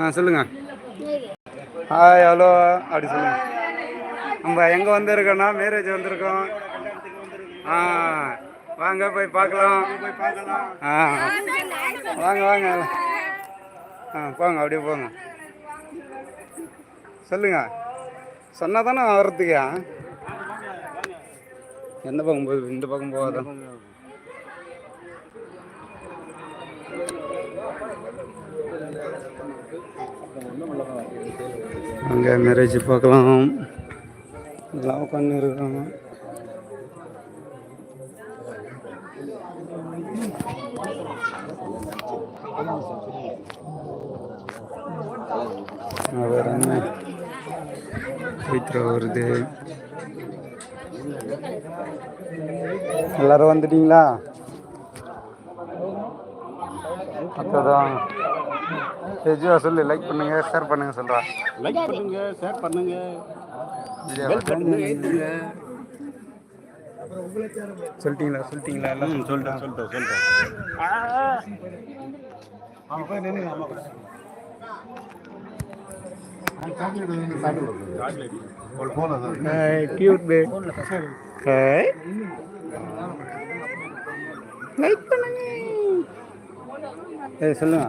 ஆ சொல்லுங்க. Hi hello அப்படி சொல்லுங்க. நம்ம எங்கே வந்திருக்கோன்னா மேரேஜ் வந்திருக்கோம். ஆ வாங்க போய் பார்க்கலாம். ஆ வாங்க வாங்க. ஆ போங்க அப்படியே போங்க. சொல்லுங்க. சொன்னால் தானே வர்றதுக்கு? எந்த பக்கம் போகுது? இந்த பக்கம் போகாத? அங்கே மேரேஜ் பார்க்கலாம். எல்லாம் உட்காந்து இருக்காங்க. வேற என்ன? பவித்ரா வருது. எல்லாரும் வந்துட்டீங்களா? அப்போதான். ஜிவா சொல்லு. லைக் பண்ணுங்க ஷேர் பண்ணுங்க சொல்றா. லைக் பண்ணுங்க ஷேர் பண்ணுங்க. சொல்லிட்டீங்களா? சொல்லிட்டீங்களா? எல்லாம் சொல்லிட்டேன் சொல்லிட்டேன் சொல்லிட்டேன். கியூட் பே லைக் பண்ணுங்க. ஏய் சொல்லுங்க.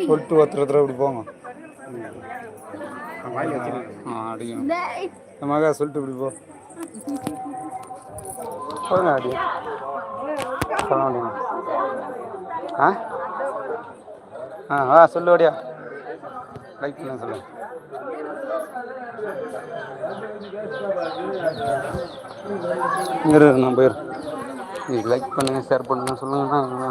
சொல்லிட்டு ஒருத்தர் ஒருத்தர் இப்படி போங்க. ஆ அடிக்கும் இந்த மகா சொல்லிட்டு இப்படி போ. போங்க அடி. சொல்ல முடியுமா ஆ? ஆ வா சொல்லு அடியா லைக் பண்ண சொல்லு. இரு நான் போயிரு நீ லைக் பண்ணுங்க ஷேர் பண்ணுங்க சொல்லுங்கண்ணா